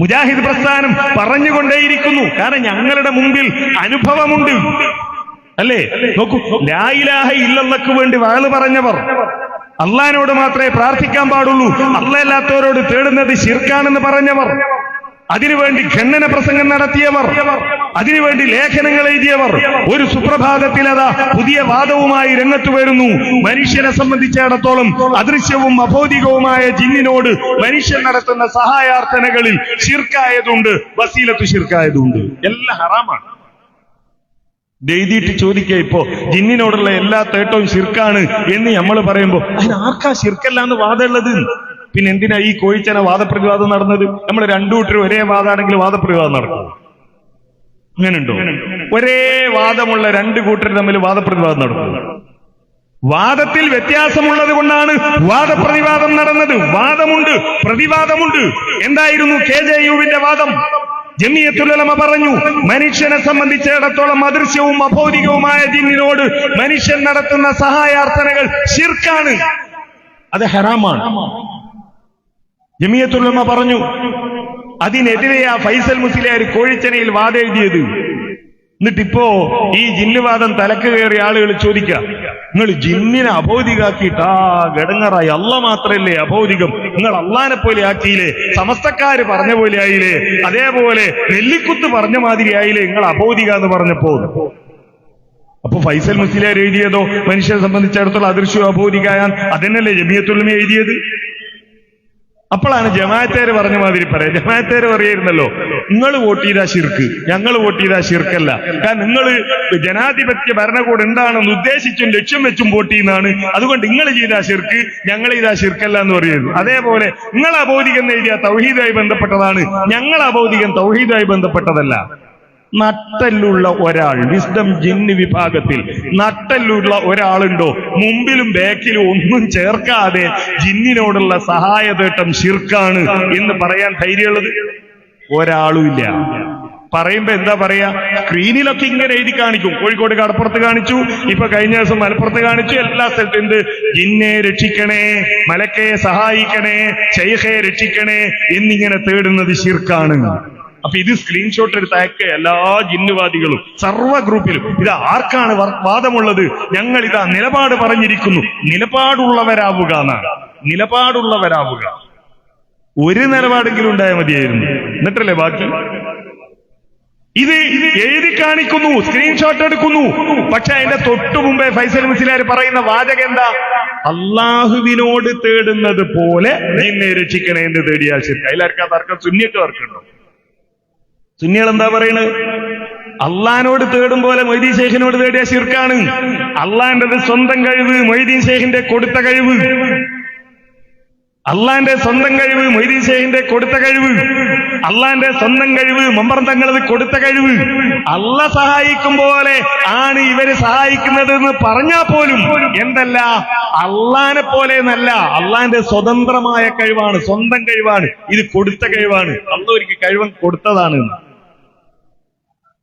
മുജാഹിദ് പ്രസ്ഥാനം പറഞ്ഞുകൊണ്ടേയിരിക്കുന്നു. കാരണം ഞങ്ങളുടെ മുമ്പിൽ അനുഭവമുണ്ട്. അല്ലേ? നോക്കൂ ലായിലാഹ ഇല്ലല്ലക്ക് വേണ്ടി വാൾ പറഞ്ഞവർ. അള്ളഹാനോട് മാത്രമേ പ്രാർത്ഥിക്കാൻ പാടുള്ളൂ. അള്ളയല്ലാത്തവരോട് തേടുന്നത് ശിർക്കാണെന്ന് പറഞ്ഞവർ. അതിനുവേണ്ടി ഖണ്ഡന പ്രസംഗം നടത്തിയവർ അതിനുവേണ്ടി ലേഖനങ്ങൾ എഴുതിയവർ ഒരു സുപ്രഭാതത്തിൽ അതാ പുതിയ വാദവുമായി രംഗത്ത് വരുന്നു. മനുഷ്യനെ സംബന്ധിച്ചിടത്തോളം അദൃശ്യവും അഭൗതികവുമായ ജിന്നിനോട് മനുഷ്യൻ നടത്തുന്ന സഹായാർത്ഥനകളിൽ ശിർക്കായതുണ്ട് വസീലത്ത് ശിർക്കായതുണ്ട്. എല്ലാം ഹറാമാണ്. എഴുതിയിട്ട് ചോദിക്കുക ഇപ്പോ ജിന്നിനോടുള്ള എല്ലാ തേട്ടവും ശിർക്കാണ് എന്ന് നമ്മൾ പറയുമ്പോ അതിന് ആർക്കാ എന്ന് വാദമുള്ളത്? പിന്നെ എന്തിനാ ഈ കോഴിച്ചന വാദപ്രതിവാദം നടന്നത്? നമ്മൾ രണ്ടു ഒരേ വാദമാണെങ്കിൽ വാദപ്രതിവാദം നടക്കും. അങ്ങനെയുണ്ടോ? ഒരേ വാദമുള്ള രണ്ട് കൂട്ടർ തമ്മിൽ വാദപ്രതിവാദം നടക്കും. വാദത്തിൽ വ്യത്യാസമുള്ളത് കൊണ്ടാണ് വാദപ്രതിവാദം നടന്നത്. വാദമുണ്ട് പ്രതിവാദമുണ്ട്. എന്തായിരുന്നു കെ ജെ യുവിന്റെ വാദം? ജമിയത്തുലമ പറഞ്ഞു മനുഷ്യനെ സംബന്ധിച്ചിടത്തോളം അദൃശ്യവും അഭൗതികവുമായ ജിന്നിനോട് മനുഷ്യൻ നടത്തുന്ന സഹായാർത്ഥനകൾ ശിർക്കാണ്. അത് ഹറാമാണ്. ജമിയത്തുലമ പറഞ്ഞു അതിനെതിരെയാ ഫൈസൽ മുസ്ലിയാർ കോഴിച്ചനയിൽ വാദെഴുതിയത് എന്നിട്ടിപ്പോ ഈ ജിന്നുവാദം തലക്ക് കയറിയ ആളുകൾ ചോദിക്കുക നിങ്ങൾ ജിന്നിനെ അബോധികാക്കിയിട്ട് ആ ഗടങ്ങറായി അല്ല മാത്രല്ലേ അഭൗതികം നിങ്ങൾ അള്ളാനെ പോലെ ആക്കിയില്ലേ? സമസ്തക്കാര് പറഞ്ഞ പോലെ ആയില്ലേ? അതേപോലെ നെല്ലിക്കുത്ത് പറഞ്ഞ മാതിരി ആയില്ലേ നിങ്ങൾ അഭൗതിക എന്ന് പറഞ്ഞപ്പോ? അപ്പൊ ഫൈസൽ മുസ്ലിയാർ എഴുതിയതോ? മനുഷ്യരെ സംബന്ധിച്ചിടത്തോളം അദൃശ്യം അബോധികായാൻ അതന്നെയല്ലേ ജമിയത്തുള്ളമി എഴുതിയത്? അപ്പോഴാണ് ജമാഅത്തേര് പറഞ്ഞ മാതിരി പറയാം. ജമാഅത്തേര് പറയായിരുന്നല്ലോ നിങ്ങൾ വോട്ട് ചെയ്താ ശിർക്ക്. ഞങ്ങൾ വോട്ട് ചെയ്താ ശിർക്കല്ല. കാരണം നിങ്ങൾ ജനാധിപത്യ ഭരണകൂടം എന്താണെന്ന് ഉദ്ദേശിച്ചും ലക്ഷ്യം വെച്ചും വോട്ട് ചെയ്യുന്നതാണ്. അതുകൊണ്ട് നിങ്ങൾ ചെയ്താ ശിർക്ക് ഞങ്ങൾ ചെയ്താ ശിർക്കല്ല എന്ന് പറയുന്നത്. അതേപോലെ നിങ്ങൾ അബോധികം എഴുതിയ തൗഹീദായി ബന്ധപ്പെട്ടതാണ്. ഞങ്ങൾ അബോധികം തൗഹീദായി ബന്ധപ്പെട്ടതല്ല. നട്ടല്ലുള്ള ഒരാൾ വിസ്ഡം ജിന്ന് വിഭാഗത്തിൽ നട്ടല്ലുള്ള ഒരാളുണ്ടോ? മുമ്പിലും ബാക്കിലും ഒന്നും ചേർക്കാതെ ജിന്നിനോടുള്ള സഹായതേട്ടം ശിർക്കാണ് എന്ന് പറയാൻ ധൈര്യമുള്ളത്? ഒരാളുമില്ല. പറയുമ്പോ എന്താ പറയാ? സ്ക്രീനിലൊക്കെ ഇങ്ങനെ എഴുതി കാണിക്കും. കോഴിക്കോട് കടപ്പുറത്ത് കാണിച്ചു ഇപ്പൊ കഴിഞ്ഞ ദിവസം മലപ്പുറത്ത് കാണിച്ചു എല്ലാ സ്ഥലത്തും എന്ത്? ജിന്നെ രക്ഷിക്കണേ മലക്കയെ സഹായിക്കണേ ശൈഖയെ രക്ഷിക്കണേ എന്നിങ്ങനെ തേടുന്നത് ശിർക്കാണ്. അപ്പൊ ഇത് സ്ക്രീൻഷോട്ട് എടുത്ത് അയക്ക എല്ലാ ജിന്നുവാദികളും സർവ ഗ്രൂപ്പിലും ഇത് ആർക്കാണ് വാദമുള്ളത്? ഞങ്ങൾ ഇതാ നിലപാട് പറഞ്ഞിരിക്കുന്നു. നിലപാടുള്ളവരാവുക എന്നാണ്. നിലപാടുള്ളവരാവുക. ഒരു നിലപാടെങ്കിലും ഉണ്ടായാൽ മതിയായിരുന്നു. എന്നിട്ടല്ലേ ബാക്കി? ഇത് എഴുതി കാണിക്കുന്നു സ്ക്രീൻഷോട്ട് എടുക്കുന്നു. പക്ഷെ അതിന്റെ തൊട്ടു മുമ്പേ ഫൈസൽ മുസ്ലിയാർ പറയുന്ന വാചകം എന്താ? അള്ളാഹുവിനോട് തേടുന്നത് പോലെ നിന്നെ രക്ഷിക്കണേ എന്ന് തേടിയാൽ ശരി. അതിലാർക്കാ തർക്കം? സുന്നിയൊക്കെ തർക്കമുണ്ടോ? സുന്നികൾ എന്താ പറയണത് അള്ളഹാനോട് തേടും പോലെ മൊയ്തീൻ ശേഖിനോട് തേടിയ ശിർക്കാണ്. അള്ളാന്റെ സ്വന്തം കഴിവ് മൊയ്തീൻ ശേഖിന്റെ കൊടുത്ത കഴിവ്. അള്ളാന്റെ സ്വന്തം കഴിവ് മൊയ്തീൻ ശേഖിന്റെ കൊടുത്ത കഴിവ്. അള്ളാന്റെ സ്വന്തം കഴിവ് മമ്പർത്തങ്ങളത് കൊടുത്ത കഴിവ്. അള്ള സഹായിക്കും പോലെ ആണ് ഇവർ സഹായിക്കുന്നത് എന്ന് പറഞ്ഞാൽ പോലും എന്തല്ല അള്ളാനെ പോലെ എന്നല്ല അള്ളാന്റെ സ്വതന്ത്രമായ കഴിവാണ് സ്വന്തം കഴിവാണ്. ഇത് കൊടുത്ത കഴിവാണ്. ഒരിക്കൽ കഴിവൻ കൊടുത്തതാണ്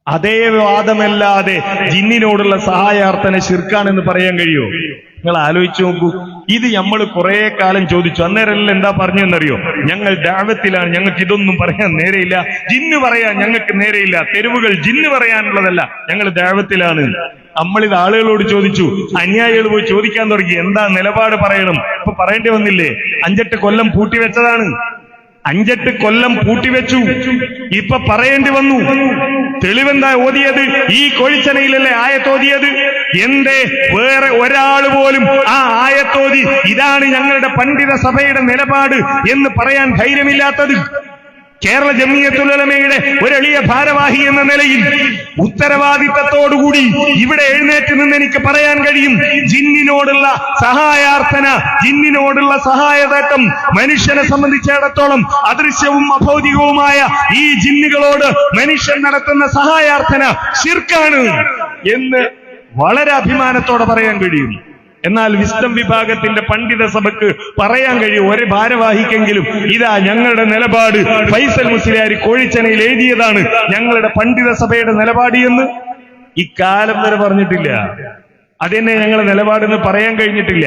അതേ വാദമല്ലാതെ ജിന്നിനോടുള്ള സഹായാർത്ഥന ശിർക്കാണെന്ന് പറയാൻ കഴിയോ? നിങ്ങൾ ആലോചിച്ചു നോക്കൂ. ഇത് നമ്മൾ കുറെ കാലം ചോദിച്ചു. അന്നേരമല്ല എന്താ പറഞ്ഞെന്നറിയോ ഞങ്ങൾ ദാവത്തിലാണ്. ഞങ്ങൾക്ക് ഇതൊന്നും പറയാൻ നേരെയില്ല. ജിന്ന് പറയാൻ ഞങ്ങൾക്ക് നേരെയില്ല. തെരുവുകൾ ജിന്ന് പറയാനുള്ളതല്ല. ഞങ്ങൾ ദാവത്തിലാണ്. നമ്മളിത് ആളുകളോട് ചോദിച്ചു. അനുയായികൾ പോയി ചോദിക്കാൻ തുടങ്ങി. എന്താ നിലപാട് പറയണം? ഇപ്പൊ പറയേണ്ടി വന്നില്ലേ? അഞ്ചെട്ട് കൊല്ലം പൂട്ടിവെച്ചതാണ്. അഞ്ചെട്ട് കൊല്ലം പൂട്ടിവെച്ചു. ഇപ്പൊ പറയേണ്ടി വന്നു. തെളിവെന്താ ഓതിയത്? ഈ കൊഴിച്ചനയിലല്ലേ ആയത്തോതിയത്? എന്തേ? വേറെ ഒരാൾ പോലും ആ ആയത്തോതി. ഇതാണ് ഞങ്ങളുടെ പണ്ഡിത സഭയുടെ നിലപാട് എന്ന് പറയാൻ ധൈര്യമില്ലാത്തത്. കേരള ജമിയത്തുലമയുടെ ഒരു ഭാരവാഹി എന്ന നിലയിൽ ഉത്തരവാദിത്തത്തോടുകൂടി ഇവിടെ എഴുന്നേറ്റ് നിന്ന് എനിക്ക് പറയാൻ കഴിയും. ജിന്നിനോടുള്ള സഹായാർത്ഥന ജിന്നിനോടുള്ള സഹായതേട്ടം മനുഷ്യനെ സംബന്ധിച്ചിടത്തോളം അദൃശ്യവും അഭൗതികവുമായ ഈ ജിന്നുകളോട് മനുഷ്യൻ നടത്തുന്ന സഹായാർത്ഥന ശിർക്കാണ് എന്ന് വളരെ അഭിമാനത്തോടെ പറയാൻ കഴിയും. എന്നാൽ വിസ്ഡം വിഭാഗത്തിന്റെ പണ്ഡിത സഭക്ക് പറയാൻ കഴിയും ഒരു ഭാരവാഹിക്കെങ്കിലും ഇതാ ഞങ്ങളുടെ നിലപാട്. ഫൈസൽ മുസ്ലിയാരി കോഴിച്ചനയിൽ എഴുതിയതാണ് ഞങ്ങളുടെ പണ്ഡിത സഭയുടെ നിലപാട് എന്ന്. ഇക്കാലം വരെ പറഞ്ഞിട്ടില്ല. അതെന്നെ ഞങ്ങളുടെ നിലപാടെന്ന് പറയാൻ കഴിഞ്ഞിട്ടില്ല.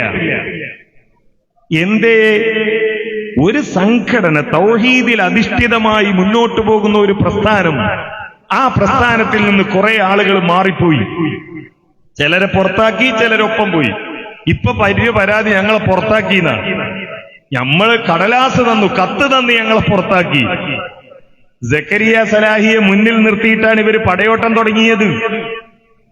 എന്തേ? ഒരു സംഘടന തൗഹീദിൽ അധിഷ്ഠിതമായി മുന്നോട്ടു പോകുന്ന ഒരു പ്രസ്ഥാനം. ആ പ്രസ്ഥാനത്തിൽ നിന്ന് കുറെ ആളുകൾ മാറിപ്പോയി. ചിലരെ പുറത്താക്കി ചിലരൊപ്പം പോയി. ഇപ്പൊ പരിചയ പരാതി ഞങ്ങളെ പുറത്താക്കിയെന്ന. ഞമ്മൾ കടലാസ് തന്നു കത്ത് തന്നു ഞങ്ങളെ പുറത്താക്കി. ജക്കരിയ സലാഹിയെ മുന്നിൽ നിർത്തിയിട്ടാണ് ഇവർ പടയോട്ടം തുടങ്ങിയത്.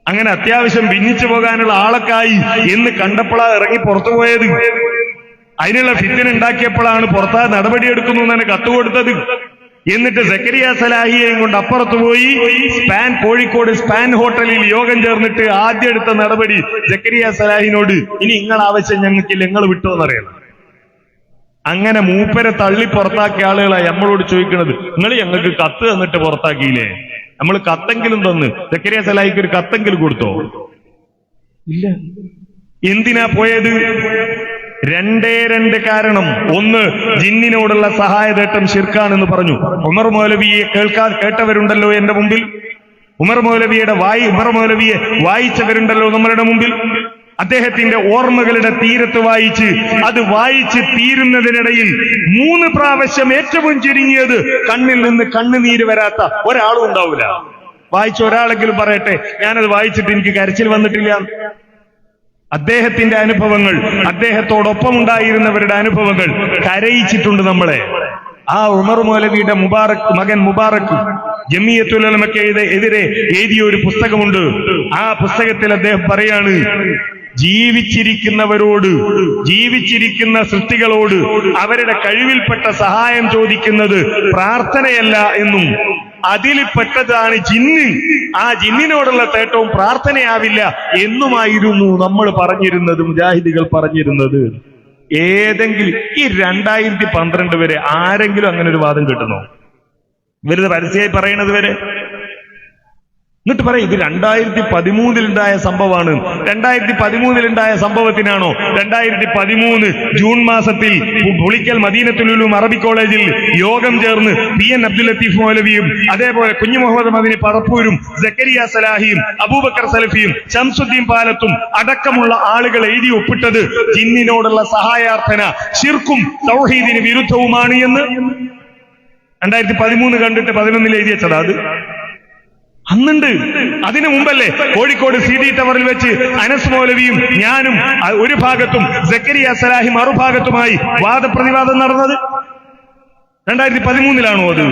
അങ്ങനെ അത്യാവശ്യം ഭിന്നിച്ചു പോകാനുള്ള ആളൊക്കായി എന്ന് കണ്ടപ്പോഴാ ഇറങ്ങി പുറത്തു പോയത്. അതിനുള്ള ഫിറ്റിനുണ്ടാക്കിയപ്പോഴാണ് പുറത്താ നടപടിയെടുക്കുന്നു എന്നാണ് കത്ത് കൊടുത്തത്. എന്നിട്ട് സക്കരിയ സലാഹിയെയും കൊണ്ട് അപ്പുറത്ത് പോയി. സ്പാൻ കോഴിക്കോട് സ്പാൻ ഹോട്ടലിൽ യോഗം ചേർന്നിട്ട് ആദ്യം എടുത്ത നടപടി സക്കരിയ സലാഹിനോട് ഇനി നിങ്ങൾ ആവശ്യം ഞങ്ങൾക്കില്ല നിങ്ങൾ വിട്ടോന്നറിയണം അങ്ങനെ മൂപ്പരെ തള്ളി പുറത്താക്കിയ ആളുകളായി നമ്മളോട് ചോദിക്കുന്നത് നിങ്ങൾ ഞങ്ങൾക്ക് കത്ത് തന്നിട്ട് പുറത്താക്കിയില്ലേ? നമ്മൾ കത്തെങ്കിലും തന്ന്. സക്കരിയ സലാഹിക്ക് ഒരു കത്തെങ്കിലും കൊടുത്തോ? ഇല്ല. എന്തിനാ പോയത്? രണ്ടേ രണ്ട് കാരണം. ഒന്ന് ജിന്നിനോടുള്ള സഹായതേട്ടം ഷിർക്കാണെന്ന് പറഞ്ഞു. ഉമർ മൗലവിയെ കേൾക്കാൻ കേട്ടവരുണ്ടല്ലോ എന്റെ മുമ്പിൽ. ഉമർ മൗലവിയുടെ വായി ഉമർ മൗലവിയെ വായിച്ചവരുണ്ടല്ലോ നമ്മളുടെ മുമ്പിൽ. അദ്ദേഹത്തിന്റെ ഓർമ്മകളുടെ തീരത്ത് വായിച്ച് അത് വായിച്ച് തീരുന്നതിനിടയിൽ മൂന്ന് പ്രാവശ്യം ഏറ്റവും ചുരുങ്ങിയത് കണ്ണിൽ നിന്ന് കണ്ണുനീര് വരാത്ത ഒരാളും ഉണ്ടാവില്ല. വായിച്ച ഒരാളെങ്കിലും പറയട്ടെ ഞാനത് വായിച്ചിട്ട് എനിക്ക് കരച്ചിൽ വന്നിട്ടില്ല. അദ്ദേഹത്തിന്റെ അനുഭവങ്ങൾ അദ്ദേഹത്തോടൊപ്പം ഉണ്ടായിരുന്നവരുടെ അനുഭവങ്ങൾ കരയിച്ചിട്ടുണ്ട് നമ്മളെ. ആ ഉമർ മൗലവിയുടെ മുബാറക് മകൻ മുബാറക് ജമിയത്തുലമയ്ക്ക് എതിരെ എഴുതിയ ഒരു പുസ്തകമുണ്ട്. ആ പുസ്തകത്തിൽ അദ്ദേഹം പറയാണ് ജീവിച്ചിരിക്കുന്നവരോട് ജീവിച്ചിരിക്കുന്ന സൃഷ്ടികളോട് അവരുടെ കഴിവിൽപ്പെട്ട സഹായം ചോദിക്കുന്നത് പ്രാർത്ഥനയല്ല എന്നും അതിൽ പെട്ടതാണ് ജിന്ന്. ആ ജിന്നിനോടുള്ള തേട്ടവും പ്രാർത്ഥനയാവില്ല എന്നുമായിരുന്നു നമ്മൾ പറഞ്ഞിരുന്നത് മുജാഹിദികൾ പറഞ്ഞിരുന്നത്. ഏതെങ്കിലും ഈ രണ്ടായിരത്തി പന്ത്രണ്ട് വരെ ആരെങ്കിലും അങ്ങനെ ഒരു വാദം കിട്ടുന്നോ? ഇവർ പരസ്യമായി പറയണത് വരെ? എന്നിട്ട് പറയും ഇത് രണ്ടായിരത്തി പതിമൂന്നിലുണ്ടായ സംഭവമാണ്. രണ്ടായിരത്തി പതിമൂന്നിലുണ്ടായ സംഭവത്തിനാണോ? രണ്ടായിരത്തി പതിമൂന്ന് ജൂൺ മാസത്തിൽ പുളിക്കൽ മദീനത്തുലും അറബി കോളേജിൽ യോഗം ചേർന്ന് പി എൻ അബ്ദുൽ ലത്തീഫ് മൗലവിയും അതേപോലെ കുഞ്ഞു മുഹമ്മദ് മദിനി പറപ്പൂരും ജക്കരിയ സലാഹിയും അബൂബക്കർ സലഫിയും ഷംസുദ്ദീൻ പാലത്തും അടക്കമുള്ള ആളുകൾ എഴുതി ഒപ്പിട്ടത് ജിന്നിനോടുള്ള സഹായാർത്ഥന ഷിർക്കും സൗഹീദിന് വിരുദ്ധവുമാണ് എന്ന്. രണ്ടായിരത്തി പതിമൂന്ന് കണ്ടിട്ട് പതിനൊന്നിൽ എഴുതി അത്. അന്നുണ്ട്. അതിനു മുമ്പല്ലേ കോഴിക്കോട് സി ഡി ടവറിൽ വെച്ച് അനസ് മൗലവിയും ഞാനും ഒരു ഭാഗത്തും സക്കരിയ സലാഹി മറുഭാഗത്തുമായി വാദപ്രതിവാദം നടന്നത്. രണ്ടായിരത്തി പതിമൂന്നിലാണോ അത്?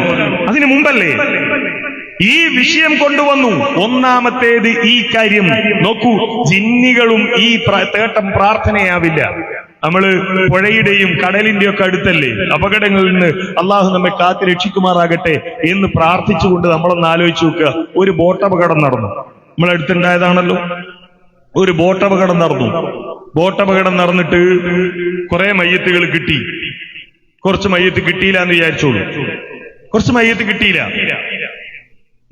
അതിനു മുമ്പല്ലേ? ഈ വിഷയം കൊണ്ടുവന്നു. ഒന്നാമത്തേത് ഈ കാര്യം. നോക്കൂ ജിന്നികളും ഈ തേട്ടം പ്രാർത്ഥനയാവില്ല. നമ്മൾ പുഴയുടെയും കടലിന്റെയും ഒക്കെ അടുത്തല്ലേ? അപകടങ്ങളിൽ നിന്ന് അള്ളാഹു നമ്മെ കാത്തു രക്ഷിക്കുമാറാകട്ടെ എന്ന് പ്രാർത്ഥിച്ചുകൊണ്ട് നമ്മളൊന്ന് ആലോചിച്ചു നോക്കുക. ഒരു ബോട്ട് അപകടം നടന്നു. നമ്മളെ അടുത്തുണ്ടായതാണല്ലോ. ഒരു ബോട്ട് അപകടം നടന്നു. ബോട്ട് അപകടം നടന്നിട്ട് കുറെ മയ്യത്തുകൾ കിട്ടി. കുറച്ച് മയ്യത്ത് കിട്ടിയില്ല എന്ന് വിചാരിച്ചോളൂ. കുറച്ച് മയ്യത്ത് കിട്ടിയില്ല.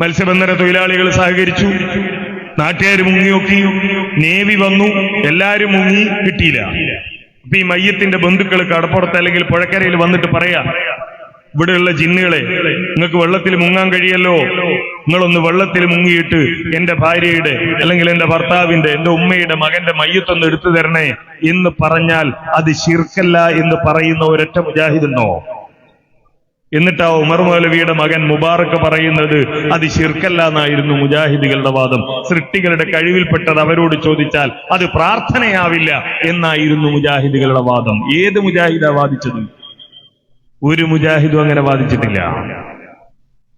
മത്സ്യബന്ധന തൊഴിലാളികൾ സഹകരിച്ചു. നാട്ടുകാർ മുങ്ങി നോക്കി. നേവി വന്നു. എല്ലാരും മുങ്ങി. കിട്ടിയില്ല. അപ്പൊ ഈ മയ്യത്തിന്റെ ബന്ധുക്കൾ കടപ്പുറത്ത് അല്ലെങ്കിൽ പുഴക്കരയിൽ വന്നിട്ട് പറയാ ഇവിടെയുള്ള ജിന്നുകളെ നിങ്ങൾക്ക് വെള്ളത്തിൽ മുങ്ങാൻ കഴിയല്ലോ. നിങ്ങളൊന്ന് വെള്ളത്തിൽ മുങ്ങിയിട്ട് എന്റെ ഭാര്യയുടെ അല്ലെങ്കിൽ എന്റെ ഭർത്താവിന്റെ എന്റെ ഉമ്മയുടെ മകന്റെ മയ്യത്തൊന്ന് എടുത്തു തരണേ എന്ന് പറഞ്ഞാൽ അത് ശിർക്കല്ല എന്ന് പറയുന്ന ഒരൊറ്റ മുജാഹിദുണ്ടോ എന്നിട്ട് ആ ഉമർ മൗലവിയുടെ മകൻ മുബാറക്ക് പറയുന്നത് അത് ശിർക്കല്ല എന്നായിരുന്നു മുജാഹിദികളുടെ വാദം. സൃഷ്ടികളുടെ കഴിവിൽപ്പെട്ടത് അവരോട് ചോദിച്ചാൽ അത് പ്രാർത്ഥനയാവില്ല എന്നായിരുന്നു മുജാഹിദികളുടെ വാദം. ഏത് മുജാഹിദ വാദിച്ചത്? ഒരു മുജാഹിദും അങ്ങനെ വാദിച്ചിട്ടില്ല.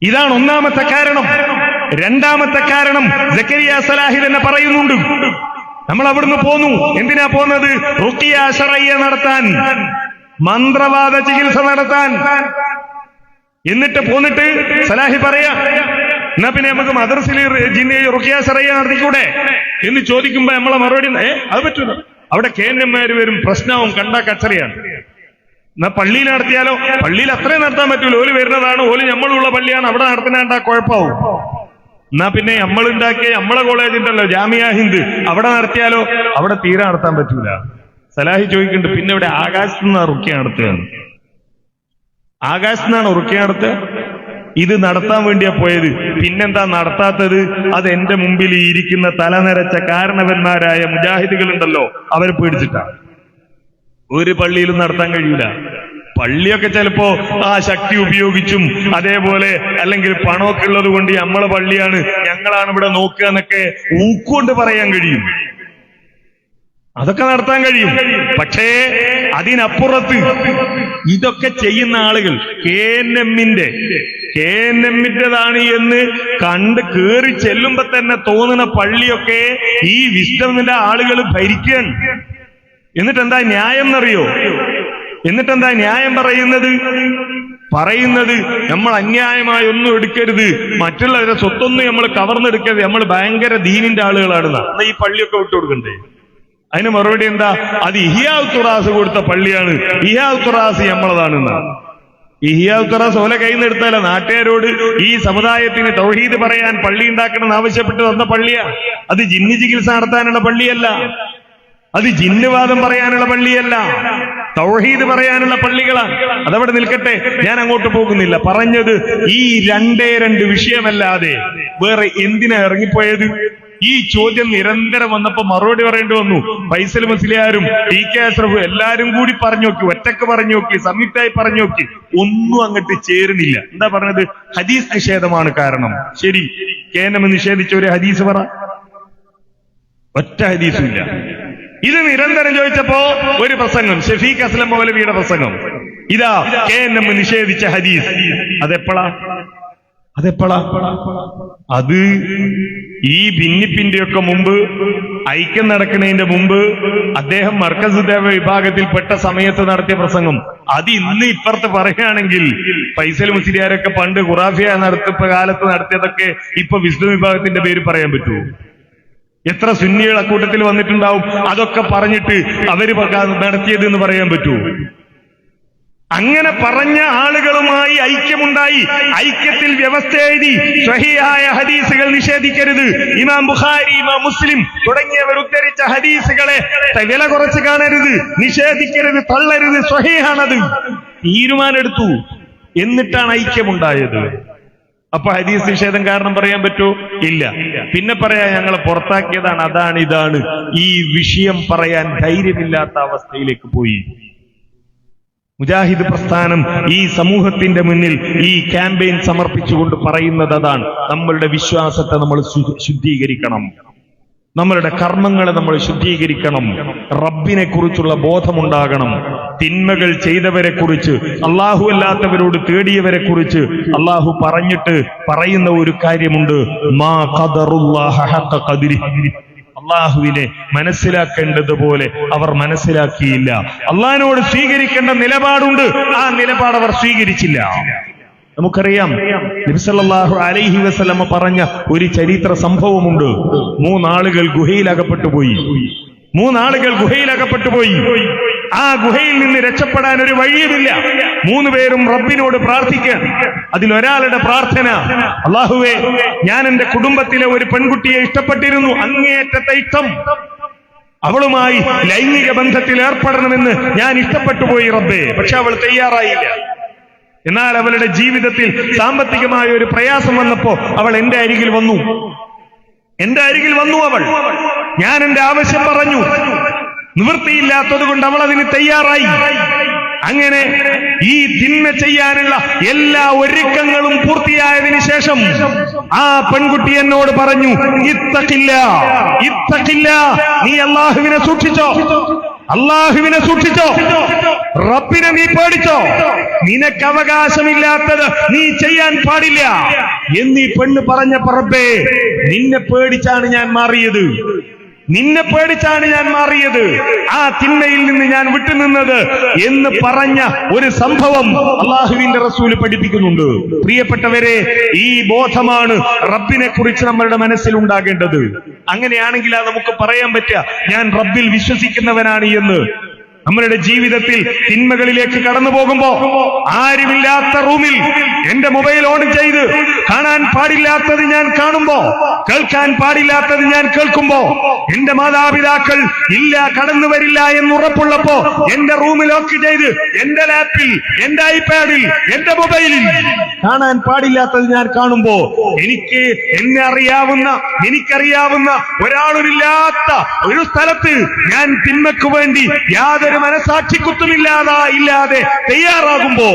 ഇതാണ് ഒന്നാമത്തെ കാരണം. രണ്ടാമത്തെ കാരണം ജക്കരിയ സലാഹി തന്നെ പറയുന്നുണ്ട്. നമ്മൾ അവിടുന്ന് പോന്നു. എന്തിനാ പോന്നത്? റുക്കിയ നടത്താൻ മന്ത്രവാദ ചികിത്സ നടത്താൻ. എന്നിട്ട് പോന്നിട്ട് സലാഹി പറയാ എന്നാ പിന്നെ നമുക്ക് മദർസിൽ ജിന്നെ റുക്കിയാസ് അറിയാൻ നടത്തിക്കൂടെ? എന്ന് ചോദിക്കുമ്പോ നമ്മളെ മറുപടി അത് പറ്റൂല. അവിടെ കേന്ദ്രന്മാര് വരും പ്രശ്നവും കണ്ട കച്ചറിയാണ്. എന്നാ പള്ളിയിൽ നടത്തിയാലോ? പള്ളിയിൽ അത്രയും നടത്താൻ പറ്റൂല. ഓൽ വരുന്നതാണ് ഓൽ നമ്മളുള്ള പള്ളിയാണ് അവിടെ നടത്തുന്നതാണ്ടാ കുഴപ്പമാവും എന്നാ പിന്നെ നമ്മൾ ഉണ്ടാക്കിയ നമ്മളെ കോളേജ് ഉണ്ടല്ലോ ജാമിയ ഹിന്ദ്. അവിടെ നടത്തിയാലോ? അവിടെ തീരെ നടത്താൻ പറ്റൂല. സലാഹി ചോദിക്കുന്നുണ്ട് പിന്നെ ഇവിടെ ആകാശത്ത് നിന്ന് റുക്കിയ നടത്തുകയാണ്. ആകാശത്ത് നിന്നാണ് റുക്കിയ നടത്തുക ഇത് നടത്താൻ വേണ്ടിയാ പോയത്. പിന്നെന്താ നടത്താത്തത്? അത് എന്റെ മുമ്പിൽ ഇരിക്കുന്ന തലനരച്ച കാരണവന്മാരായ മുജാഹിദികൾ ഉണ്ടല്ലോ അവരെ പേടിച്ചിട്ടാ. ഒരു പള്ളിയിലും നടത്താൻ കഴിയില്ല പള്ളിയൊക്കെ ചിലപ്പോ ആ ശക്തി ഉപയോഗിച്ചും അതേപോലെ അല്ലെങ്കിൽ പണമൊക്കെ ഉള്ളത് കൊണ്ട് നമ്മളെ പള്ളിയാണ് ഞങ്ങളാണ് ഇവിടെ നോക്കുക എന്നൊക്കെ ഊക്കുകൊണ്ട് പറയാൻ കഴിയും. അതൊക്കെ നടത്താൻ കഴിയും. പക്ഷേ അതിനപ്പുറത്ത് ഇതൊക്കെ ചെയ്യുന്ന ആളുകൾ കെ എൻ എമ്മിന്റെ കെ എൻ എമ്മിന്റേതാണ് എന്ന് കണ്ട് കേറി ചെല്ലുമ്പോ തന്നെ തോന്നുന്ന പള്ളിയൊക്കെ ഈ വിസ്ഡമിന്റെ ആളുകൾ ഭരിക്കുകയാണ്. എന്നിട്ട് എന്താ ന്യായം എന്നറിയോ? എന്നിട്ട് എന്താ ന്യായം പറയുന്നത്? പറയുന്നത് നമ്മൾ അന്യായമായി ഒന്നും എടുക്കരുത്. മറ്റുള്ളവരെ സ്വത്തൊന്നും നമ്മൾ കവർന്നെടുക്കരുത്. നമ്മൾ ഭയങ്കര ദീനിന്റെ ആളുകളാണ് ഈ പള്ളിയൊക്കെ വിട്ടുകൊടുക്കണ്ടേ? അതിന് മറുപടി എന്താ? അത് ഇഹിയാവ് തുറാസ് കൊടുത്ത പള്ളിയാണ്. ഇഹിയാവ് തുറാസ് നമ്മളതാണെന്ന് ഇഹിയാവ് തുറാസ് ഓല കയ്യിൽ നിന്ന് എടുത്താല. നാട്ടുകാരോട് ഈ സമുദായത്തിന് തൗഹീദ് പറയാൻ പള്ളി ഉണ്ടാക്കണം ആവശ്യപ്പെട്ട് തന്ന പള്ളിയാ. അത് ജിന്നി ചികിത്സ നടത്താനുള്ള പള്ളിയല്ല. അത് ജിന്നുവാദം പറയാനുള്ള പള്ളിയല്ല. തൗഹീദ് പറയാനുള്ള പള്ളികളാണ് അതവിടെ നിൽക്കട്ടെ. ഞാൻ അങ്ങോട്ട് പോകുന്നില്ല. പറഞ്ഞത് ഈ രണ്ടേ രണ്ട് വിഷയമല്ലാതെ വേറെ എന്തിനാ ഇറങ്ങിപ്പോയത്? ഈ ചോദ്യം നിരന്തരം വന്നപ്പോ മറുപടി പറയേണ്ടി വന്നു. ഫൈസൽ മുസ്ലിയാരും ടി കെ അഷ്റഫ് എല്ലാരും കൂടി പറഞ്ഞു നോക്കി ഒറ്റയ്ക്ക് പറഞ്ഞു നോക്കി സംയുക്തമായി പറഞ്ഞു നോക്കി. ഒന്നും അങ്ങോട്ട് ചേരുന്നില്ല. എന്താ പറഞ്ഞത്? ഹദീസ് നിഷേധമാണ് കാരണം. ശരി കേനം നിഷേധിച്ച ഒരു ഹദീസ് പറ. ഒറ്റ ഹദീസും ഇല്ല. ഇത് നിരന്തരം ചോദിച്ചപ്പോ ഒരു പ്രസംഗം ഷെഫീഖ് അസ്ലം മൗലവിയുടെ പ്രസംഗം. ഇതാ കെ എൻ എം നിഷേധിച്ച ഹദീസ്. അതെപ്പോഴാ അതെപ്പോഴാ അത് ഈ ഭിന്നിപ്പിന്റെ ഒക്കെ മുമ്പ് ഐക്യം നടക്കുന്നതിന്റെ മുമ്പ് അദ്ദേഹം മർക്കസ് ദേവ വിഭാഗത്തിൽപ്പെട്ട സമയത്ത് നടത്തിയ പ്രസംഗം. അത് ഇന്ന് ഇപ്പുറത്ത് പറയുകയാണെങ്കിൽ ഫൈസൽ മുസ്ലിയാരൊക്കെ പണ്ട് ഖുറാഫിയ നടത്തിയ കാലത്ത് നടത്തിയതൊക്കെ ഇപ്പൊ വിഷ്ണു വിഭാഗത്തിന്റെ പേര് പറയാൻ പറ്റുമോ? എത്ര സുന്നികൾ അക്കൂട്ടത്തിൽ വന്നിട്ടുണ്ടാവും? അതൊക്കെ പറഞ്ഞിട്ട് അവർ നടത്തിയത് എന്ന് പറയാൻ പറ്റൂ അങ്ങനെ പറഞ്ഞ ആളുകളുമായി ഐക്യമുണ്ടായി. ഐക്യത്തിൽ വ്യവസ്ഥ എഴുതി സ്വഹിയായ ഹദീസുകൾ നിഷേധിക്കരുത്. ഇമാം ബുഖാരി ഇമാം മുസ്ലിം തുടങ്ങിയവർ ഉദ്ധരിച്ച ഹദീസുകളെ വില കുറച്ച് കാണരുത്. നിഷേധിക്കരുത് തള്ളരുത്. സ്വഹിയാണത് തീരുമാനെടുത്തു എന്നിട്ടാണ് ഐക്യമുണ്ടായത്. അപ്പൊ ഹദീസ് നിഷേധം കാരണം പറയാൻ പറ്റൂ? ഇല്ല. പിന്നെ പറയാ ഞങ്ങളെ പുറത്താക്കിയതാണ് അതാണ് ഇതാണ്. ഈ വിഷയം പറയാൻ ധൈര്യമില്ലാത്ത അവസ്ഥയിലേക്ക് പോയി. മുജാഹിദ് പ്രസ്ഥാനം ഈ സമൂഹത്തിന്റെ മുന്നിൽ ഈ ക്യാമ്പയിൻ സമർപ്പിച്ചുകൊണ്ട് പറയുന്നത് അതാണ് നമ്മളുടെ വിശ്വാസത്തെ നമ്മൾ ശുദ്ധീകരിക്കണം. നമ്മളുടെ കർമ്മങ്ങളെ നമ്മൾ ശുദ്ധീകരിക്കണം. റബ്ബിനെ കുറിച്ചുള്ള ബോധമുണ്ടാകണം. തിന്മകൾ ചെയ്തവരെ കുറിച്ച് അള്ളാഹു അല്ലാത്തവരോട് തേടിയവരെ കുറിച്ച് അള്ളാഹു പറഞ്ഞിട്ട് പറയുന്ന ഒരു കാര്യമുണ്ട്. മാ ഖദറുല്ലാഹ ഹഖ ഖദ്രിഹി. അള്ളാഹുവിനെ മനസ്സിലാക്കേണ്ടതുപോലെ അവർ മനസ്സിലാക്കിയില്ല. അള്ളാഹിനോട് സ്വീകരിക്കേണ്ട നിലപാടുണ്ട്. ആ നിലപാട് അവർ സ്വീകരിച്ചില്ല. നമുക്കറിയാം നബിസല്ലാഹു അലൈഹി വസ്ലമ പറഞ്ഞ ഒരു ചരിത്ര സംഭവമുണ്ട്. മൂന്നാളുകൾ ഗുഹയിൽ അകപ്പെട്ടു പോയി മൂന്നാളുകൾ ഗുഹയിൽ അകപ്പെട്ടു പോയി ആ ഗുഹയിൽ നിന്ന് രക്ഷപ്പെടാൻ ഒരു വഴിയുമില്ല. മൂന്ന് പേരും റബ്ബിനോട് പ്രാർത്ഥിക്കാൻ. അതിലൊരാളുടെ പ്രാർത്ഥന അള്ളാഹുവേ ഞാൻ എന്റെ കുടുംബത്തിലെ ഒരു പെൺകുട്ടിയെ ഇഷ്ടപ്പെട്ടിരുന്നു. അങ്ങേയറ്റത്തെ ഇഷ്ടം. അവളുമായി ലൈംഗിക ബന്ധത്തിൽ ഏർപ്പെടണമെന്ന് ഞാൻ ഇഷ്ടപ്പെട്ടു പോയി റബ്ബേ. പക്ഷെ അവൾ തയ്യാറായില്ല. എന്നാൽ അവളുടെ ജീവിതത്തിൽ സാമ്പത്തികമായ ഒരു പ്രയാസം വന്നപ്പോ അവൾ എന്റെ അരികിൽ വന്നു. എന്റെ അരികിൽ വന്നു അവൾ. ഞാൻ എന്റെ ആവശ്യം പറഞ്ഞു. നിവൃത്തിയില്ലാത്തത് കൊണ്ട് അവൾ അതിന് തയ്യാറായി. അങ്ങനെ ഈ തിന്മ ചെയ്യാനുള്ള എല്ലാ ഒരുക്കങ്ങളും പൂർത്തിയായതിനു ശേഷം ആ പെൺകുട്ടി എന്നോട് പറഞ്ഞു ഇത്തക്കില്ല ഇത്തക്കില്ല നീ അള്ളാഹുവിനെ സൂക്ഷിച്ചോ അള്ളാഹുവിനെ സൂക്ഷിച്ചോ റബ്ബിനെ നീ പേടിച്ചോ നിനക്ക് അവകാശമില്ലാത്തത് നീ ചെയ്യാൻ പാടില്ല. എന്നീ പെണ്ണ് പറഞ്ഞ പറബേ നിന്നെ പേടിച്ചാണ് ഞാൻ മാറിയത്. നിന്നെ പേടിച്ചാണ് ഞാൻ മാറിയത്. ആ തിന്മയിൽ നിന്ന് ഞാൻ വിട്ടുനിന്നത് എന്ന് പറഞ്ഞ ഒരു സംഭവം അള്ളാഹുവിന്റെ റസൂൽ പഠിപ്പിക്കുന്നുണ്ട്. പ്രിയപ്പെട്ടവരെ ഈ ബോധമാണ് റബ്ബിനെ കുറിച്ച് നമ്മളുടെ മനസ്സിൽ ഉണ്ടാകേണ്ടത്. അങ്ങനെയാണെങ്കിൽ അത് നമുക്ക് പറയാൻ പറ്റുക ഞാൻ റബ്ബിൽ വിശ്വസിക്കുന്നവനാണ് എന്ന്. നമ്മളുടെ ജീവിതത്തിൽ തിന്മകളിലേക്ക് കടന്നു പോകുമ്പോ ആരുമില്ലാത്ത റൂമിൽ എന്റെ മൊബൈൽ ഓൺ ചെയ്ത് കാണാൻ പാടില്ലാത്തത് ഞാൻ കാണുമ്പോ കേൾക്കാൻ പാടില്ലാത്തത് ഞാൻ കേൾക്കുമ്പോ എന്റെ മാതാപിതാക്കൾ ഇല്ല കടന്നു വരില്ല എന്ന് ഉറപ്പുള്ളപ്പോ എന്റെ റൂമിൽ ലോക്ക് ചെയ്ത് എന്റെ ലാപ്പിൽ എന്റെ ഐപാഡിൽ എന്റെ മൊബൈലിൽ കാണാൻ പാടില്ലാത്തത് ഞാൻ കാണുമ്പോ എനിക്ക് എന്നെ അറിയാവുന്ന എനിക്കറിയാവുന്ന ഒരാളൊരില്ലാത്ത ഒരു സ്ഥലത്ത് ഞാൻ തിന്മക്ക് വേണ്ടി യാതൊരു യാതൊരു മനസാക്ഷിക്കുത്തുമില്ലാതാ ഇല്ലാതെ തയ്യാറാകുമ്പോ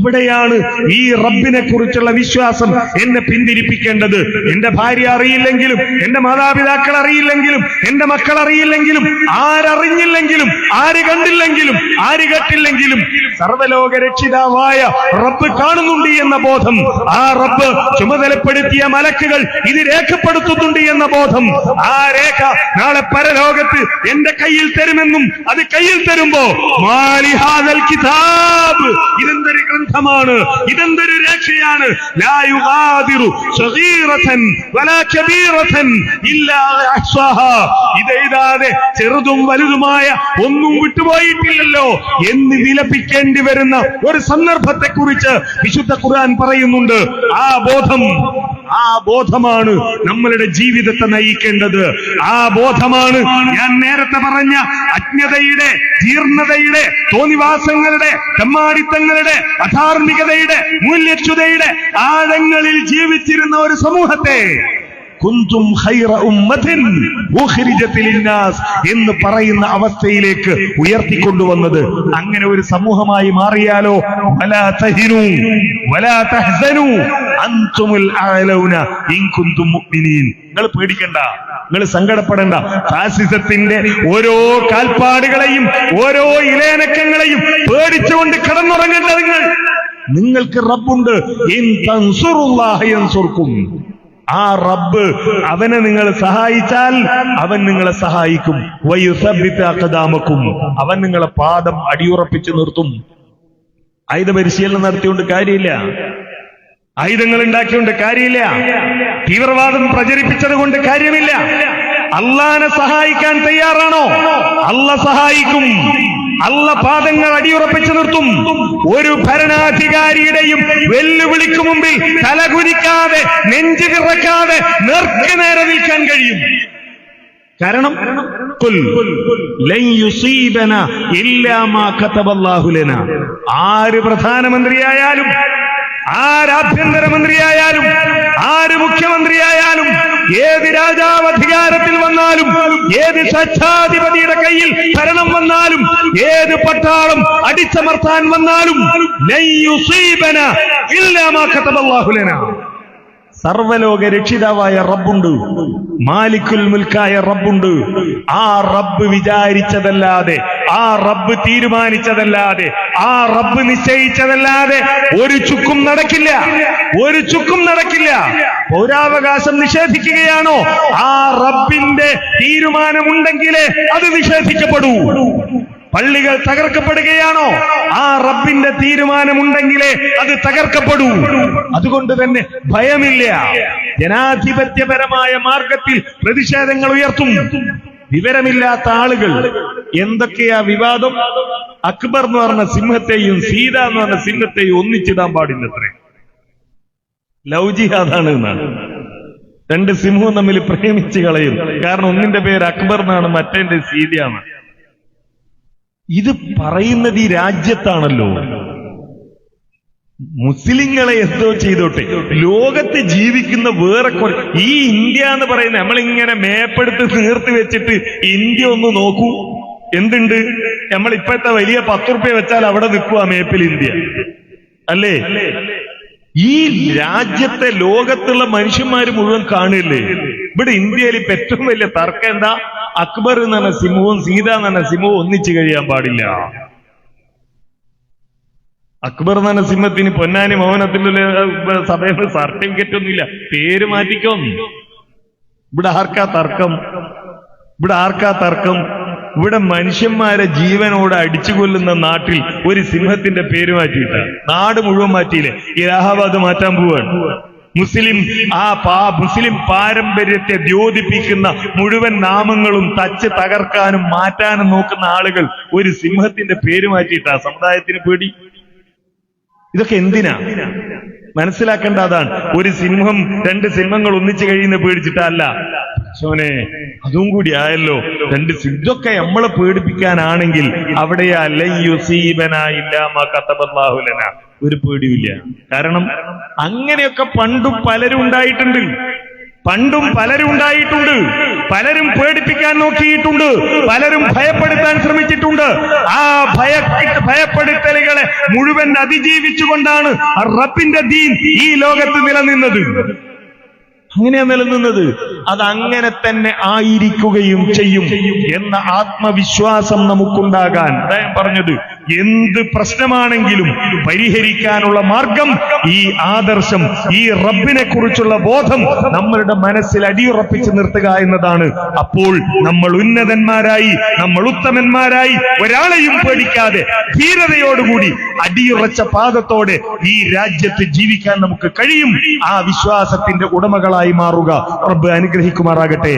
അവിടെയാണ് ഈ റബ്ബിനെ കുറിച്ചുള്ള വിശ്വാസം എന്നെ പിന്തിരിപ്പിക്കേണ്ടത്. എന്റെ ഭാര്യ അറിയില്ലെങ്കിലും എന്റെ മാതാപിതാക്കൾ അറിയില്ലെങ്കിലും എന്റെ മക്കൾ അറിയില്ലെങ്കിലും ആരറിഞ്ഞില്ലെങ്കിലും ആര് കണ്ടില്ലെങ്കിലും ആര് കേട്ടില്ലെങ്കിലും സർവലോക രക്ഷിതാവായ റബ്ബ് കാണുന്നുണ്ട് എന്ന ബോധം. ആ റബ്ബ് ചുമതലപ്പെടുത്തിയ മലക്കുകൾ ഇത് രേഖപ്പെടുത്തുന്നുണ്ട് എന്ന ബോധം. ആ രേഖ നാളെ പരലോകത്ത് എന്റെ കയ്യിൽ തരുമെന്നും അത് കയ്യിൽ തരുമ്പോ മാലിഹാദൽ കിതാബ്. ഇതെന്തൊരു ഗ്രന്ഥമാണ് ഇതെന്തൊരു രക്ഷയാണ് ഇതെഴുതാതെ ചെറുതും വലുതുമായ ഒന്നും വിട്ടുപോയിട്ടില്ലല്ലോ എന്ന് വിലപിക്കേണ്ടി വരുന്ന ഒരു സന്ദർഭത്തെ കുറിച്ച് വിശുദ്ധ ഖുർആൻ പറയുന്നുണ്ട്. ആ ബോധം ആ ബോധമാണ് നമ്മളുടെ ജീവിതത്തെ നയിക്കേണ്ടത്. ആ ബോധമാണ് ഞാൻ നേരത്തെ പറഞ്ഞ അജ്ഞതയുടെ ജീർണതയുടെ തോന്നിവാസങ്ങളുടെ തെമ്മാടിത്തങ്ങളുടെ അധാർമികതയുടെ മൂല്യച്യുതയുടെ ആഴങ്ങളിൽ ജീവിച്ചിരുന്ന ഒരു സമൂഹത്തെ കുന്തും ഖൈറ ഉമ്മത്തിൻ എന്ന് പറയുന്ന അവസ്ഥയിലേക്ക് ഉയർത്തിക്കൊണ്ടുവന്നത്. അങ്ങനെ ഒരു സമൂഹമായി മാറിയാലോ? തഹിനു വലാ തഹ്സനു ഇൻ മുഅ്മിനീൻ. നിങ്ങൾ പേടിക്കണ്ട നിങ്ങൾ സങ്കടപ്പെടണ്ട. ഫാസിസത്തിന്റെ ഓരോ കാൽപ്പാടുകളെയും ഓരോ ഇലയനക്കങ്ങളെയും പേടിച്ചുകൊണ്ട് കിടന്നുറങ്ങേണ്ട നിങ്ങൾ. നിങ്ങൾക്ക് റബ്ബുണ്ട്. ഇൻ തൻസുറുല്ലാഹ യൻസുർക്കും. ആ റബ്ബ് അവനെ നിങ്ങൾ സഹായിച്ചാൽ അവൻ നിങ്ങളെ സഹായിക്കും. വയുസബ്ബിത്ത് അഖദാമക്കും. അവൻ നിങ്ങളെ പാദം അടിയുറപ്പിച്ചു നിർത്തും. ആയുധ പരിശീലനം നടത്തിയോണ്ട് കാര്യമില്ല. ആയുധങ്ങൾ ഉണ്ടാക്കിയോണ്ട് കാര്യമില്ല. തീവ്രവാദം പ്രചരിപ്പിച്ചത് കൊണ്ട് കാര്യമില്ല. അള്ളാനെ സഹായിക്കാൻ തയ്യാറാണോ? അല്ല സഹായിക്കും. അല്ല പാദങ്ങൾ അടിയുറപ്പിച്ചു നിർത്തും. ഒരു ഭരണാധികാരിയുടെയും വെല്ലുവിളിക്ക് മുമ്പിൽ തലകുനിക്കാതെ നെഞ്ചു കിറക്കാതെ നേർക്ക് നേരെ നിൽക്കാൻ കഴിയും. കാരണം ആര് പ്രധാനമന്ത്രിയായാലും ആര് ആഭ്യന്തരമന്ത്രിയായാലും ആര് മുഖ്യമന്ത്രിയായാലും ഏത് രാജാവ് അധികാരത്തിൽ വന്നാലും ഏത് സ്വച്ഛാധിപതിയുടെ കയ്യിൽ ഭരണം വന്നാലും ഏത് പട്ടാളം അടിച്ചമർത്താൻ വന്നാലും സർവലോക രക്ഷിതാവായ റബ്ബുണ്ട് മാലിക്കുൽ മുൽക്കായ റബ്ബുണ്ട്. ആ റബ്ബ് വിചാരിച്ചതല്ലാതെ ആ റബ്ബ് തീരുമാനിച്ചതല്ലാതെ ആ റബ്ബ് നിശ്ചയിച്ചതല്ലാതെ ഒരു ചുക്കും നടക്കില്ല ഒരു ചുക്കും നടക്കില്ല. പൗരാവകാശം നിഷേധിക്കുകയാണോ? ആ റബ്ബിന്റെ തീരുമാനമുണ്ടെങ്കിലേ അത് നിഷേധിക്കപ്പെടൂ. പള്ളികൾ തകർക്കപ്പെടുകയാണോ? ആ റബ്ബിന്റെ തീരുമാനമുണ്ടെങ്കിലേ അത് തകർക്കപ്പെടൂ. അതുകൊണ്ട് തന്നെ ഭയമില്ല. ജനാധിപത്യപരമായ മാർഗത്തിൽ പ്രതിഷേധങ്ങൾ ഉയർത്തും. വിവരമില്ലാത്ത ആളുകൾ എന്തൊക്കെയാ വിവാദം? അക്ബർ എന്ന് പറഞ്ഞ സിംഹത്തെയും സീത എന്ന് പറഞ്ഞ സിംഹത്തെയും ഒന്നിച്ചിടാൻ പാടില്ലത്രേ. ലവ് ജിഹാദാണ് എന്നാണ്. രണ്ട് സിംഹവും തമ്മിൽ പ്രേമിച്ച് കളയും. കാരണം ഒന്നിന്റെ പേര് അക്ബർ എന്നാണ് മറ്റേന്റെ സീതയാണ്. ഇത് പറയുന്നത് ഈ രാജ്യത്താണല്ലോ. മുസ്ലിങ്ങളെ എന്തോ ചെയ്തോട്ടെ. ലോകത്ത് ജീവിക്കുന്ന വേറെ ഈ ഇന്ത്യ എന്ന് പറയുന്നത് നമ്മളിങ്ങനെ മേപ്പെടുത്ത് തീർത്ത് വെച്ചിട്ട് ഇന്ത്യ ഒന്ന് നോക്കൂ. എന്തുണ്ട്? നമ്മൾ ഇപ്പോഴത്തെ വലിയ പത്ത് റുപ്യ വെച്ചാൽ അവിടെ നിൽക്കുക മേപ്പിൽ ഇന്ത്യ. അല്ലേ? ഈ രാജ്യത്തെ ലോകത്തുള്ള മനുഷ്യന്മാര് മുഴുവൻ കാണില്ലേ ഇവിടെ ഇന്ത്യയിൽ ഇപ്പൊ ഏറ്റവും വലിയ തർക്കം എന്താ? അക്ബർ എന്ന് പറഞ്ഞ സിംഹവും സീത എന്ന് പറഞ്ഞ സിംഹവും ഒന്നിച്ചു കഴിയാൻ പാടില്ല. അക്ബർ എന്ന് പറഞ്ഞ സിംഹത്തിന് പൊന്നാനി മൗനത്തിന്റെ സഭയിൽ സർട്ടിഫിക്കറ്റ് ഒന്നുമില്ല. പേര് മാറ്റിക്കോന്നു ഇവിടെ ആർക്കാ തർക്കം? ഇവിടെ ആർക്കാ തർക്കം? ഇവിടെ മനുഷ്യന്മാരെ ജീവനോട് അടിച്ചു കൊല്ലുന്ന നാട്ടിൽ ഒരു സിംഹത്തിന്റെ പേര് മാറ്റിയിട്ട. നാട് മുഴുവൻ മാറ്റിയില്ലേ? ഇലാഹാബാദ് മാറ്റാൻ പോവാണ്. മുസ്ലിം ആ പാ മുസ്ലിം പാരമ്പര്യത്തെ ദ്യോതിപ്പിക്കുന്ന മുഴുവൻ നാമങ്ങളും തച്ച് തകർക്കാനും മാറ്റാനും നോക്കുന്ന ആളുകൾ ഒരു സിംഹത്തിന്റെ പേര് മാറ്റിയിട്ടാ. സമുദായത്തിന് പേടി. ഇതൊക്കെ എന്തിനാ? മനസ്സിലാക്കേണ്ട അതാണ്. ഒരു സിംഹം രണ്ട് സിംഹങ്ങൾ ഒന്നിച്ചു കഴിയുന്ന പേടിച്ചിട്ടല്ല. സോനെ അതും കൂടി ആയല്ലോ. രണ്ട് സിദ്ധൊക്കെ നമ്മളെ പേടിപ്പിക്കാനാണെങ്കിൽ അവിടെ കത്തബല്ലാഹുലന ഒരു പേടിയില്ല കാരണം അങ്ങനെയൊക്കെ പണ്ടും പലരും ഉണ്ടായിട്ടുണ്ട്. പണ്ടും പലരും ഉണ്ടായിട്ടുണ്ട്. പലരും പേടിപ്പിക്കാൻ നോക്കിയിട്ടുണ്ട്. പലരും ഭയപ്പെടുത്താൻ ശ്രമിച്ചിട്ടുണ്ട്. ആ ഭയ ഭയപ്പെടുത്തലുകളെ മുഴുവൻ അതിജീവിച്ചുകൊണ്ടാണ് റബ്ബിന്റെ ദീൻ ഈ ലോകത്ത് നിലനിന്നത്. അങ്ങനെയാ നിലനിന്നത്. അത് അങ്ങനെ തന്നെ ആയിരിക്കുകയും ചെയ്യും എന്ന ആത്മവിശ്വാസം നമുക്കുണ്ടാകാൻ. അദ്ദേഹം പറഞ്ഞത്. എന്ത് പ്രശ്നമാണെങ്കിലും പരിഹരിക്കാനുള്ള മാർഗം ഈ ആദർശം ഈ റബ്ബിനെ കുറിച്ചുള്ള ബോധം നമ്മളുടെ മനസ്സിൽ അടിയുറപ്പിച്ച് നിർത്തുക എന്നതാണ്. അപ്പോൾ നമ്മൾ ഉന്നതന്മാരായി നമ്മൾ ഉത്തമന്മാരായി ഒരാളെയും പേടിക്കാതെ ധീരതയോടുകൂടി അടിയുറച്ച പാദത്തോടെ ഈ രാജ്യത്ത് ജീവിക്കാൻ നമുക്ക് കഴിയും. ആ വിശ്വാസത്തിന്റെ ഉടമകളായി മാറുക. റബ്ബ് അനുഗ്രഹിക്കുമാറാകട്ടെ.